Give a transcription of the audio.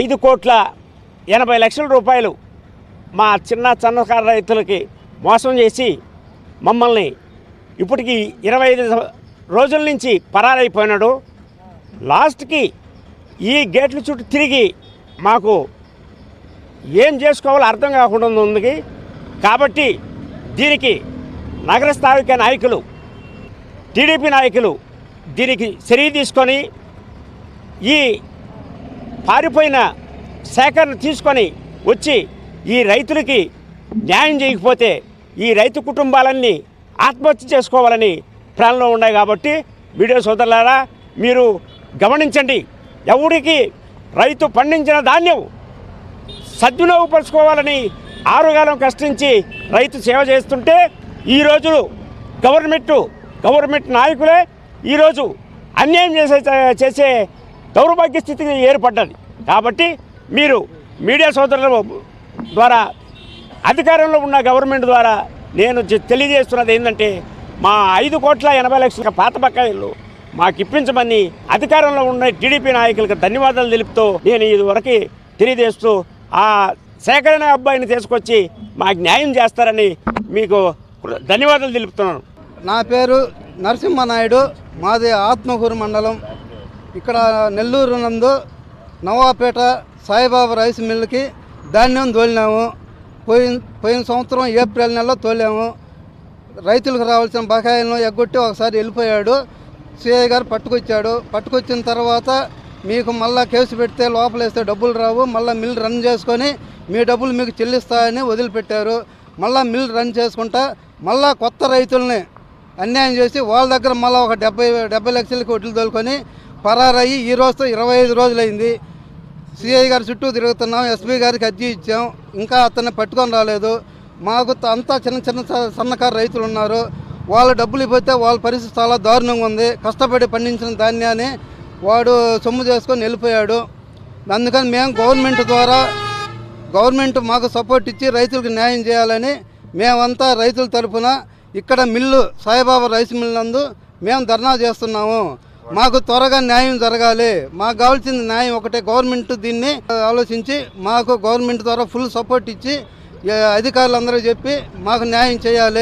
ఐదు కోట్ల ఎనభై లక్షల రూపాయలు మా చిన్న సన్నకారు రైతులకి మోసం చేసి మమ్మల్ని ఇప్పటికి ఇరవై ఐదు రోజుల నుంచి పరారైపోయినాడు. లాస్ట్కి ఈ గేట్ల చుట్టూ తిరిగి మాకు ఏం చేసుకోవాలో అర్థం కాకుండా ఉంది. కాబట్టి దీనికి నగర స్థానిక నాయకులు టీడీపీ నాయకులు దీనికి చర్య తీసుకొని ఈ పారిపోయిన సేకరణ తీసుకొని వచ్చి ఈ రైతులకి న్యాయం చేయకపోతే ఈ రైతు కుటుంబాలన్నీ ఆత్మహత్య చేసుకోవాలని ప్లాన్లో ఉన్నాయి కాబట్టి వీడియో సోదరులారా మీరు గమనించండి. ఎవరికి రైతు పండించిన ధాన్యం సద్వినియోగపరుచుకోవాలని ఆరుగాలం కష్టించి రైతు సేవ చేస్తుంటే ఈ రోజు గవర్నమెంట్ గవర్నమెంట్ నాయకులే ఈరోజు అన్యాయం చేసే చేసే దౌర్భాగ్య స్థితి ఏర్పడ్డది. కాబట్టి మీరు మీడియా సోదరుల ద్వారా అధికారంలో ఉన్న గవర్నమెంట్ ద్వారా నేను తెలియజేస్తున్నది ఏంటంటే మా ఐదు కోట్ల ఎనభై లక్షల పాత బకాయిలు మాకు ఇప్పించమని అధికారంలో ఉన్న టీడీపీ నాయకులకు ధన్యవాదాలు తెలుపుతూ నేను ఇదివరకు తెలియజేస్తూ ఆ సేకరణ అబ్బాయిని తీసుకొచ్చి మాకు న్యాయం చేస్తారని మీకు ధన్యవాదాలు తెలుపుతున్నాను. నా పేరు నరసింహనాయుడు మాది ఆత్మకూరు మండలం ఇక్కడ నెల్లూరు నందు నవాపేట సాయిబాబా రైస్ మిల్లుకి ధాన్యం తోలినాము. పోయిన పోయిన సంవత్సరం ఏప్రిల్ నెలలో తోలాము రైతులకు రావాల్సిన బకాయిలను ఎగ్గొట్టి ఒకసారి వెళ్ళిపోయాడు. సిఐ గారు పట్టుకొచ్చాడు. పట్టుకొచ్చిన తర్వాత మీకు మళ్ళా కేసు పెడితే లోపలేస్తే డబ్బులు రావు. మళ్ళీ మిల్ రన్ చేసుకొని మీ డబ్బులు మీకు చెల్లిస్తాయని వదిలిపెట్టారు. మళ్ళీ మిల్ రన్ చేసుకుంటా మళ్ళా కొత్త రైతుల్ని అన్యాయం చేసి వాళ్ళ దగ్గర మళ్ళీ ఒక డెబ్బై డెబ్బై లక్షలకి వడ్లు తోలుకొని పరారయ్యి ఈ రోజుతో ఇరవై ఐదు రోజులైంది. సిఐ గారి చుట్టూ తిరుగుతున్నాం ఎస్పీ గారికి అర్జీ ఇచ్చాం. ఇంకా అతన్ని పట్టుకొని రాలేదు. మాకు అంతా చిన్న చిన్న సన్నకారు రైతులు ఉన్నారు. వాళ్ళ డబ్బులు ఇవ్వతే వాళ్ళ పరిస్థితి చాలా దారుణంగా ఉంది. కష్టపడి పండించిన ధాన్యాన్ని వాడు సొమ్ము చేసుకొని వెళ్ళిపోయాడు. అందుకని మేము గవర్నమెంట్ ద్వారా గవర్నమెంట్ మాకు సపోర్ట్ ఇచ్చి రైతులకు న్యాయం చేయాలని మేమంతా రైతుల తరపున ఇక్కడ మిల్లు సాయిబాబా రైస్ మిల్ నందు మేము ధర్నా చేస్తున్నాము. మాకు త్వరగా న్యాయం జరగాలి. మాకు కావాల్సిన న్యాయం ఒకటే. గవర్నమెంట్ దీన్ని ఆలోచించి మాకు గవర్నమెంట్ ద్వారా ఫుల్ సపోర్ట్ ఇచ్చి అధికారులందరూ చెప్పి మాకు న్యాయం చేయాలి.